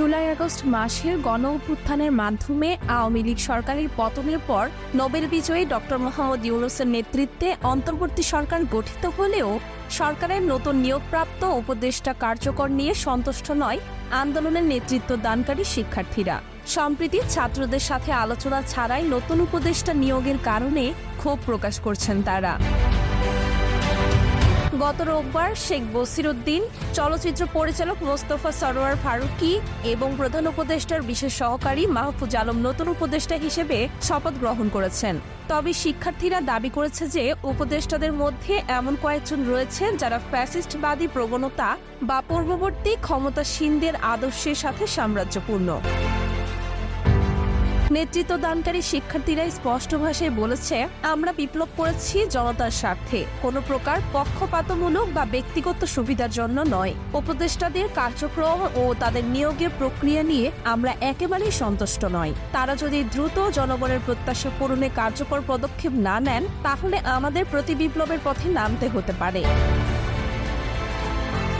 July August মাসের গণ অভ্যুত্থানের মাধ্যমে আওয়ামী লীগ সরকারের পতনের পর নোবেল বিজয়ী ডক্টর মোহাম্মদ ইউনুসের নেতৃত্বে অন্তর্বর্তী সরকার গঠিত হলেও সরকারের নতুন নিয়োগপ্রাপ্ত উপদেষ্টা কার্যকর নিয়ে সন্তুষ্ট নয় আন্দোলনের নেতৃত্ব দানকারী শিক্ষার্থীরা। সম্প্রতি ছাত্রদের সাথে আলোচনা ছাড়াই নতুন উপদেষ্টা নিয়োগের কারণে ক্ষোভ প্রকাশ করছেন তারা। গত রোববার শেখ বসিরুদ্দিন, চলচ্চিত্র পরিচালক মোস্তফা সরোয়ার ফারুকি এবং প্রধান উপদেষ্টার বিশেষ সহকারী মাহফুজ আলম নতুন উপদেষ্টা হিসেবে শপথ গ্রহণ করেছেন। তবে শিক্ষার্থীরা দাবি করেছে যে উপদেষ্টাদের মধ্যে এমন কয়েকজন রয়েছেন যারা ফ্যাসিস্টবাদী প্রবণতা বা পূর্ববর্তী ক্ষমতাসীনদের আদর্শের সাথে সাম্রাজ্যপূর্ণ। নেতৃত্ব দানকারী শিক্ষার্থীরা স্পষ্ট ভাষায় বলেছে, আমরা বিপ্লব করেছি জনতার স্বার্থে। কোনো প্রকার পক্ষপাতমূলক বা ব্যক্তিগত সুবিধার জন্য নয়। উপদেষ্টাদের কার্যক্রম ও তাদের নিয়োগের প্রক্রিয়া নিয়ে আমরা একেবারেই সন্তুষ্ট নয় তারা যদি দ্রুত জনগণের প্রত্যাশা পূরণে কার্যকর পদক্ষেপ না নেন, তাহলে আমাদের প্রতি বিপ্লবের পথে নামতে হতে পারে।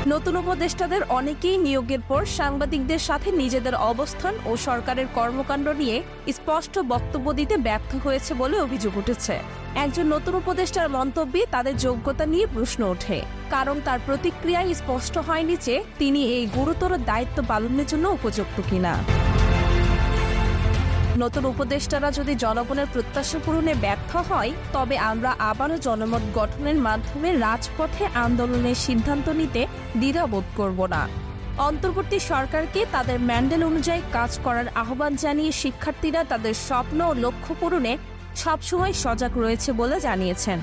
নতুন উপদেষ্টাদের অনেকেই নিয়োগের পর সাংবাদিকদের সাথে নিজেদের অবস্থান ও সরকারের কর্মকাণ্ড নিয়ে স্পষ্ট বক্তব্য দিতে ব্যর্থ হয়েছে বলে অভিযোগ উঠেছে। একজন নতুন উপদেষ্টার মন্তব্যে তাদের যোগ্যতা নিয়ে প্রশ্ন ওঠে। কারণ তার প্রতিক্রিয়ায় স্পষ্ট হয়নি যে তিনি এই গুরুতর দায়িত্ব পালনের জন্য উপযুক্ত কিনা। নতুন উপদেষ্টারা যদি জনগণের প্রত্যাশা পূরণে ব্যর্থ হয়, তবে আমরা আবারও জনমত গঠনের মাধ্যমে রাজপথে আন্দোলনের সিদ্ধান্ত নিতে দ্বিধাবোধ করব না। অন্তর্বর্তী সরকারকে তাদের ম্যান্ডেল অনুযায়ী কাজ করার আহ্বান জানিয়ে শিক্ষার্থীরা তাদের স্বপ্ন ও লক্ষ্য পূরণে সবসময় সজাগ রয়েছে বলে জানিয়েছেন।